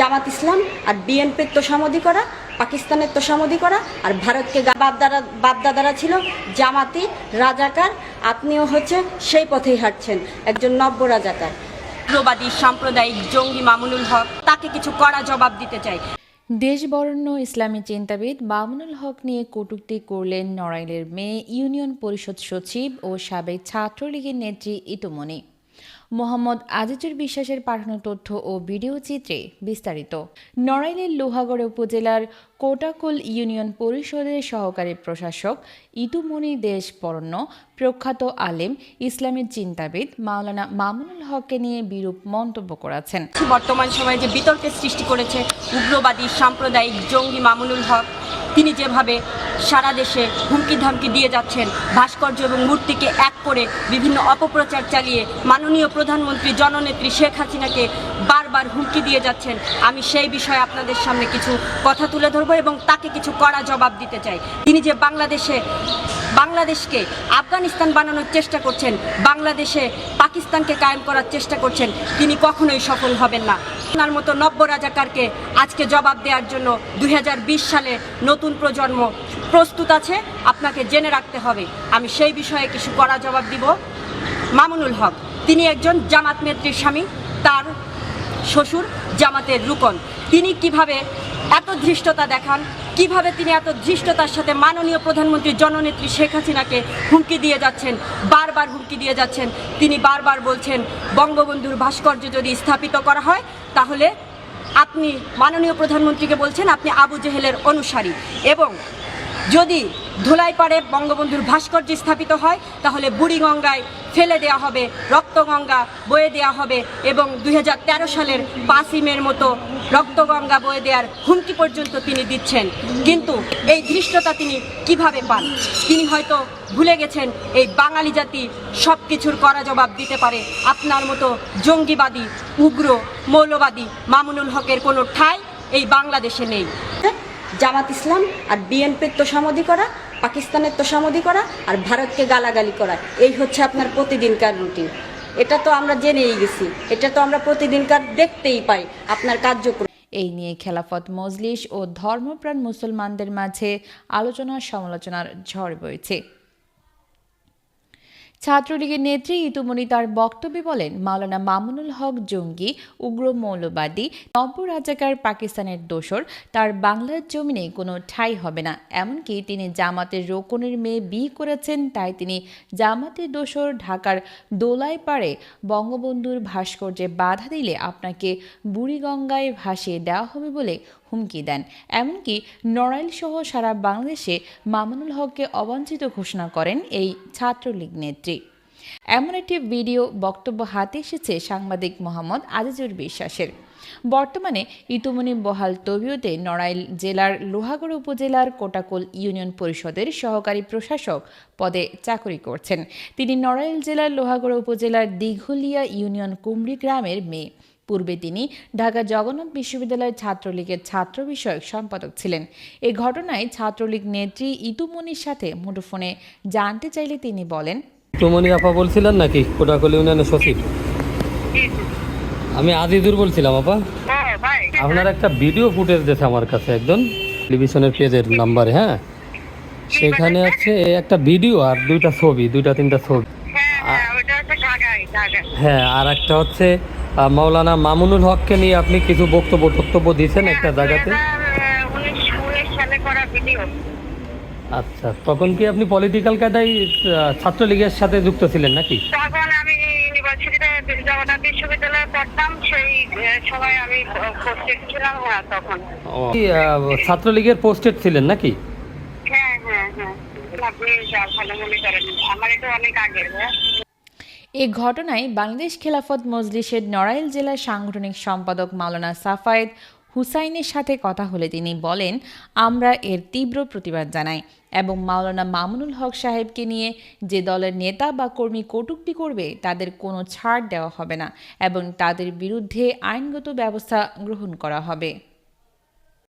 জামাত ইসলাম আর বিএনপির তোষামদি করা, পাকিস্তানের তোষামদি করা, আর ভারতকে বাপদাদা বাপদাদারা ছিল জামাতি, রাজাকার, আপনিও হচ্ছে সেই পথেই হাঁটছেন, একজন নব্য রাজাকার। উগ্রবাদী সাম্প্রদায়িক জঙ্গি মামুনুল হক তাকে কিছু কড়া জবাব দিতে চাই। দেশবরণ্য ইসলামী চিন্তাবিদ মামুনুল হক নিয়ে কটূক্তি করলেন নড়াইলের মেয়ে ইউনিয়ন পরিষদ সচিব ও সাবেক ছাত্রলীগের নেত্রী ইতুমণি। মোহাম্মদ আজিজুর বিশ্বাসের পাঠানো তথ্য ও ভিডিও চিত্রে বিস্তারিত। নড়াইলের লোহাগড় উপজেলার কোটাকুল ইউনিয়ন পরিষদের সহকারী প্রশাসক ইতুমণি দেশ পরণ্য প্রখ্যাত আলেম, ইসলামের চিন্তাবিদ মাওলানা মামুনুল হককে নিয়ে বিরূপ মন্তব্য করেছেন। বর্তমান সময়ে যে বিতর্কের সৃষ্টি করেছে, উগ্রবাদী, সাম্প্রদায়িক জঙ্গি মামুনুল হক তিনি যেভাবে সারা দেশে হুমকি ধামকি দিয়ে যাচ্ছেন, ভাস্কর্য এবং মূর্তিকে এক করে বিভিন্ন অপপ্রচার চালিয়ে মাননীয় প্রধানমন্ত্রী জননেত্রী শেখ হাসিনাকে বারবার হুমকি দিয়ে যাচ্ছেন, আমি সেই বিষয়ে আপনাদের সামনে কিছু কথা তুলে ধরবো এবং তাকে কিছু কড়া জবাব দিতে চাই। তিনি যে বাংলাদেশে, বাংলাদেশকে আফগানিস্তান বানানোর চেষ্টা করছেন, বাংলাদেশে পাকিস্তানকে কায়েম করার চেষ্টা করছেন, তিনি কখনোই সফল হবেন না। আপনার মতো নব্য রাজাকারকে আজকে জবাব দেওয়ার জন্য দু হাজার বিশ সালে নতুন প্রজন্ম প্রস্তুত আছে, আপনাকে জেনে রাখতে হবে। আমি সেই বিষয়ে কিছু কড়া জবাব দিব। মামুনুল হক, তিনি একজন জামাত নেত্রীর স্বামী, তার শ্বশুর জামাতের রুকন তিনি কীভাবে এত ধৃষ্টতা দেখান কীভাবে তিনি এত ধৃষ্টতার সাথে মাননীয় প্রধানমন্ত্রী জননেত্রী শেখ হাসিনাকে হুমকি দিয়ে যাচ্ছেন, বারবার হুমকি দিয়ে যাচ্ছেন, তিনি বারবার বলছেন, বঙ্গবন্ধুর ভাস্কর্য যদি স্থাপিত করা হয়, তাহলে আপনি মাননীয় প্রধানমন্ত্রীকে বলছেন, আপনি আবু জেহেলের অনুসারী। এবং যদি ধুলাই ধুলাইপাড়ে বঙ্গবন্ধুর ভাস্কর্য স্থাপিত হয়, তাহলে বুড়িগঙ্গায় ফেলে দেওয়া হবে, রক্তগঙ্গা বয়ে দেওয়া হবে এবং দু হাজার তেরো সালের পাসিমের মতো রক্তগঙ্গা বয়ে দেওয়ার হুমকি পর্যন্ত তিনি দিচ্ছেন। কিন্তু এই ধৃষ্টতা তিনি কীভাবে পান? তিনি হয়তো ভুলে গেছেন, এই বাঙালি জাতি সব কিছুর করা জবাব দিতে পারে। আপনার মতো জঙ্গিবাদী, উগ্র, মৌলবাদী, মামুনুল হকের কোনো ঠাঁই এই বাংলাদেশে নেই। জামাত ইসলাম আর বিএনপির তোষামদি করা, পাকিস্তানের তোষামদি করা আর ভারতকে গালাগালি করা, এই হচ্ছে আপনার প্রতিদিনকার রুটিন। এটা তো আমরা জেনেই গেছি, এটা তো আমরা প্রতিদিনকার দেখতেই পাই আপনার কার্যক্রম। এই নিয়ে খেলাফত মজলিস ও ধর্মপ্রাণ মুসলমানদের মাঝে আলোচনা সমালোচনার ঝড় বইছে। ছাত্রলীগের নেত্রী ইতুমণি তার বক্তব্যে বলেন, মাওলানা মামুনুল হক জঙ্গি, উগ্র মৌলবাদী, নব্য রাজাকার পাকিস্তানের দোসর, তার বাংলার জমিনে কোনো ঠাঁই হবে না। এমনকি তিনি জামাতের রোকনের মেয়ে বিয়ে করেছেন, তাই তিনি জামাতের দোসর ঢাকার দোলাই পাড়ে বঙ্গবন্ধুর ভাস্কর্যে বাধা দিলে আপনাকে বুড়িগঙ্গায় ভাসিয়ে দেওয়া হবে বলে হুমকি দেন। এমনকি নড়াইল সহ সারা বাংলাদেশে মামুনুল হককে অবাঞ্ছিত ঘোষণা করেন এই ছাত্রলীগ নেত্রী। এমন একটি ভিডিও বক্তব্য হাতে এসেছে সাংবাদিক মোহাম্মদ আজিজুর বিশ্বাসের। বর্তমানে ইতুমনি বহাল তবিয়তে নড়াইল জেলার লোহাগড় উপজেলার কোটাকোল ইউনিয়ন পরিষদের সহকারী প্রশাসক পদে চাকরি করছেন। তিনি নড়াইল জেলার লোহাগড় উপজেলার দিঘলিয়া ইউনিয়ন কুমড়ি গ্রামের মেয়ে। পূর্বে তিনি ঢাকা জগন্নাথ বিশ্ববিদ্যালয়ের ছাত্রলীগের ছাত্র বিষয়ক সম্পাদক ছিলেন। এই ঘটনায় ছাত্রলীগ নেত্রী ইতুমনির সাথে মুঠোফোনে জানতে চাইলে তিনি বলেন তুমনি আপা বলছিলেন নাকি? কোটাকল ইউনিয়নের সচিব। আমি আজিদুর বলছিলাম আপা। হ্যাঁ ভাই আপনার একটা ভিডিও ফুটেজ দিয়েছে আমার কাছে একজন। টেলিভিশনের পেজের নাম্বারে হ্যাঁ? সেখানে আছে একটা ভিডিও আর দুইটা ছবি দুইটা তিনটা ছবি। হ্যাঁ হ্যাঁ হ্যাঁ আর একটা হচ্ছে মাওলানা মামুনুল হককে নিয়ে আপনি কিছু বক্তব্য বক্তব্য দিয়েছেন একটা জায়গাতে? করা ভিডিও আচ্ছা তখন কি আপনি পলিটিক্যাল কায়দায় ছাত্রলীগের সাথে যুক্ত ছিলেন নাকি? তখন আমি ইউনিভার্সিটিতে জগন্নাথ বিশ্ববিদ্যালয়ে পড়তাম সেই সময় আমি ছিলাম তখন। আহ, ছাত্রলীগের পোস্টেড ছিলেন নাকি? হ্যাঁ হ্যাঁ হ্যাঁ। আপনি ভালো মনে করেন আমার এটা অনেক আগের হ্যাঁ। এ ঘটনায় বাংলাদেশ খেলাফত মজলিসের নড়াইল জেলার সাংগঠনিক সম্পাদক মাওলানা সাফায়েদ হুসাইনের সাথে কথা হলে তিনি বলেন, আমরা এর তীব্র প্রতিবাদ জানাই এবং মাওলানা মামুনুল হক সাহেবকে নিয়ে যে দলের নেতা বা কর্মী কটূক্তি করবে, তাদের কোনো ছাড় দেওয়া হবে না এবং তাদের বিরুদ্ধে আইনগত ব্যবস্থা গ্রহণ করা হবে।